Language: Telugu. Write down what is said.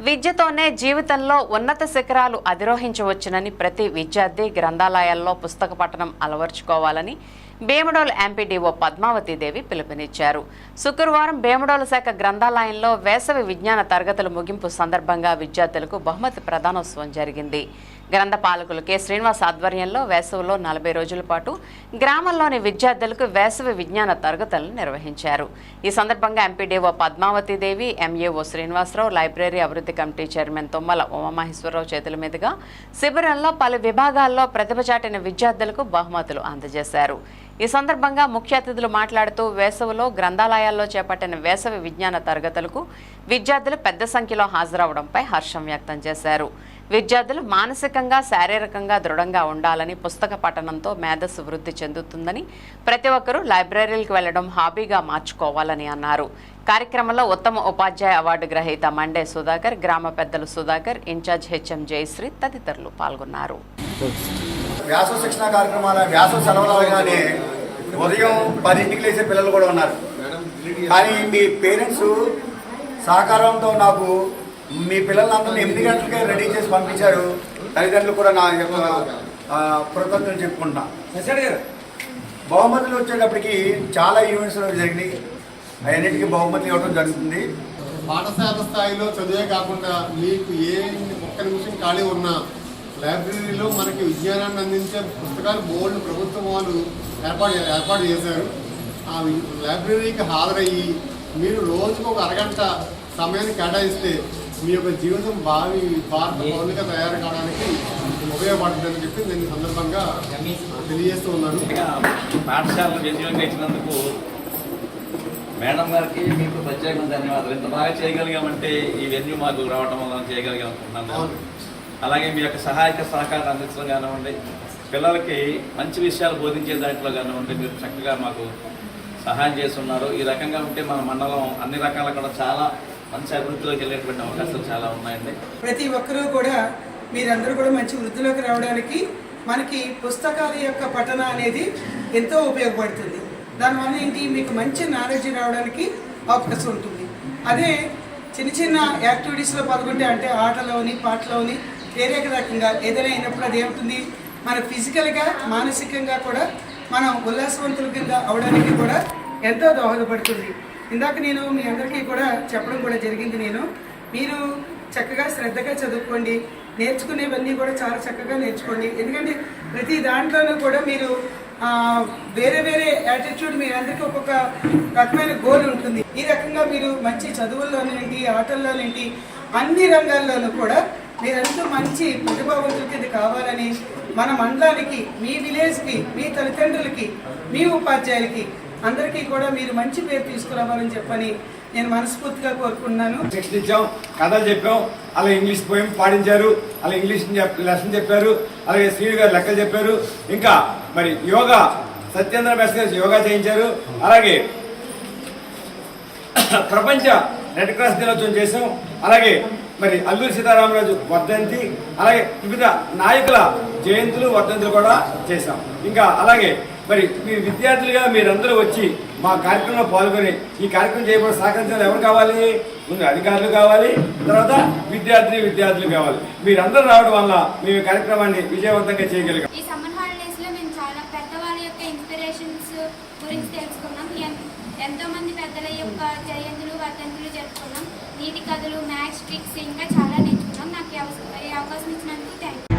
విద్యతోనే జీవితంలో ఉన్నత శిఖరాలు అధిరోహించవచ్చునని ప్రతి విద్యార్థి గ్రంథాలయాల్లో పుస్తక పఠనం అలవర్చుకోవాలని భీమడోలు ఎంపీడీఓ పద్మావతిదేవి పిలుపునిచ్చారు. శుక్రవారం భీమడోలు శాఖ గ్రంథాలయంలో వేసవి విజ్ఞాన తరగతుల ముగింపు సందర్భంగా విద్యార్థులకు బహుమతి ప్రదానోత్సవం జరిగింది. గ్రంథపాలకులు కె శ్రీనివాస్ ఆధ్వర్యంలో వేసవిలో నలభై రోజుల పాటు గ్రామంలోని విద్యార్థులకు వేసవి విజ్ఞాన తరగతులను నిర్వహించారు. ఈ సందర్భంగా MPDO Padmavathi Devi MAO Srinivasarao library అభివృద్ధి కమిటీ చైర్మన్ తుమ్మల ఉమామహేశ్వరరావు చేతుల మీదుగా శిబిరంలో పలు విభాగాల్లో ప్రతిభ చాటిన విద్యార్థులకు బహుమతులు అందజేశారు. ఈ సందర్భంగా ముఖ్య అతిథులు మాట్లాడుతూ వేసవిలో గ్రంథాలయాల్లో చేపట్టిన వేసవి విజ్ఞాన తరగతులకు విద్యార్థులు పెద్ద సంఖ్యలో హాజరవడంపై హర్షం వ్యక్తం చేశారు. విద్యార్థులు మానసికంగా శారీరకంగా దృఢంగా ఉండాలని పుస్తక పఠనంతో మేధస్సు వృద్ధి చెందుతుందని ప్రతి ఒక్కరూ లైబ్రరీలకు వెళ్ళడం హాబీగా మార్చుకోవాలని అన్నారు. కార్యక్రమంలో ఉత్తమ ఉపాధ్యాయ అవార్డు గ్రహీత మండే సుధాకర్ గ్రామ పెద్దలు సుధాకర్ ఇన్ఛార్జ్ హెచ్ఎం జయశ్రీ తదితరులు పాల్గొన్నారు. వ్యాస శిక్షణ కార్యక్రమాల వ్యాస సెలవులగానే ఉదయం పదింటికి లేచే పిల్లలు కూడా ఉన్నారు. కానీ మీ పేరెంట్స్ సహకారంతో నాకు మీ పిల్లలందరినీ ఎనిమిది గంటలకే రెడీ చేసి పంపించారు. తల్లిదండ్రులు కూడా నా యొక్క ఆ, కృతజ్ఞతలు చెప్పుకుంటున్నా. బహుమతులు వచ్చేటప్పటికి చాలా ఈవెంట్స్ జరిగినాయి. అవన్నిటికీ బహుమతులు ఇవ్వడం జరుగుతుంది. పాఠశాల స్థాయిలో చదివే కాకుండా మీకు ఏ ఒక్క నిమిషం ఖాళీ ఉన్నా లైబ్రరీలో మనకి విజ్ఞానాన్ని అందించే పుస్తకాలు బోర్డు ప్రభుత్వం వాళ్ళు ఏర్పాటు ఏర్పాటు చేశారు. ఆ లైబ్రరీకి హాజరయ్యి మీరు రోజుకు ఒక అరగంట సమయాన్ని కేటాయిస్తే మీ యొక్క జీవితం భావి భారత పౌరులుగా తయారు కావడానికి ఉపయోగపడుతుందని చెప్పి నేను ఈ సందర్భంగా తెలియజేస్తూ ఉన్నాను. ఇంకా పాఠశాలలో ఇచ్చినందుకు మేడం గారికి మీకు ప్రత్యేకంగా ధన్యవాదాలు. ఇంత బాగా చేయగలిగామంటే ఈ వెన్యూ మాకు రావడం వల్ల చేయగలిగాం అనుకుంటున్నాను. అలాగే మీ యొక్క సహాయక సహకారం అందించడం కానివ్వండి పిల్లలకి మంచి విషయాలు బోధించే దాంట్లో కానివ్వండి మీరు చక్కగా మాకు సహాయం చేస్తున్నారు. ఈ రకంగా ఉంటే మన మండలం అన్ని రకాల కూడా చాలా మంచి అభివృద్ధిలోకి వెళ్ళేటువంటి అవకాశాలు చాలా ఉన్నాయండి. ప్రతి ఒక్కరూ కూడా మీరందరూ కూడా మంచి వృద్ధిలోకి రావడానికి మనకి పుస్తకాల యొక్క పఠన అనేది ఎంతో ఉపయోగపడుతుంది. దానివల్ల ఏంటి? మీకు మంచి నాలెడ్జ్ రావడానికి అవకాశం ఉంటుంది. అదే చిన్న చిన్న యాక్టివిటీస్లో పాల్గొంటే అంటే ఆటలోని పాటలోని వేరే రకంగా ఏదైనా అయినప్పుడు అది ఏమవుతుంది మన ఫిజికల్గా మానసికంగా కూడా మనం ఉల్లాసవంతుల కింద అవడానికి కూడా ఎంతో దోహదపడుతుంది. ఇందాక నేను మీ అందరికీ కూడా చెప్పడం కూడా జరిగింది నేను. మీరు చక్కగా శ్రద్ధగా చదువుకోండి. నేర్చుకునేవన్నీ కూడా చాలా చక్కగా నేర్చుకోండి. ఎందుకంటే ప్రతి దాంట్లోనూ కూడా మీరు వేరే వేరే యాటిట్యూడ్ మీ అందరికీ ఒక్కొక్క రకమైన గోల్ ఉంటుంది. ఈ రకంగా మీరు మంచి చదువుల్లోనేంటి ఆటల్లోనేంటి అన్ని రంగాల్లోనూ కూడా మీరంతా మంచి ప్రతిభావంతుల ఇది కావాలని మన మండలానికి మీ విలేజ్కి మీ తల్లిదండ్రులకి మీ ఉపాధ్యాయులకి అందరికీ కూడా మీరు మంచి పేరు తీసుకురావాలని చెప్పని నేను మనస్ఫూర్తిగా కోరుకున్నాను శిక్షణ కథలు చెప్పాం అలా ఇంగ్లీష్ పోయం పాడించారు అలా ఇంగ్లీష్ లెసన్ చెప్పారు అలాగే శ్రీను గారు లెక్కలు చెప్పారు. ఇంకా మరి యోగా సత్యేంద్ర మెస్ గారు యోగా చేయించారు. అలాగే ప్రపంచ రెడ్ క్రాస్ దినోత్సవం చేసాం అలాగే మరి అల్లూరి సీతారామరాజు వర్ధంతి అలాగే వివిధ నాయకుల జయంతులు వర్ధంతులు కూడా చేశాం. ఇంకా అలాగే మరి మీ విద్యార్థులుగా మీరందరూ వచ్చి మా కార్యక్రమంలో పాల్గొని ఈ కార్యక్రమం చేయబడి సహకరించాలి ఎవరు కావాలి? ముందు అధికారులు కావాలి తర్వాత విద్యార్థి విద్యార్థులు కావాలి. మీరందరూ రావడం వల్ల మేము ఈ కార్యక్రమాన్ని విజయవంతంగా చేయగలిగాం. ఈ సమ్మర్ హాలిడేస్లో మేము చాలా పెద్దవాళ్ళ యొక్క ఇన్స్పిరేషన్స్ గురించి తెలుసుకున్నాం. ఎంతో మంది పెద్దల యొక్క జయంతి వర్ధంతులు జరుపుకున్నాం. నీతి కథలు మ్యాథ్స్ ట్రిక్స్ ఇంకా చాలా నేర్చుకున్నాం. నాకు ఈ అవకాశం ఇచ్చినందుకు థ్యాంక్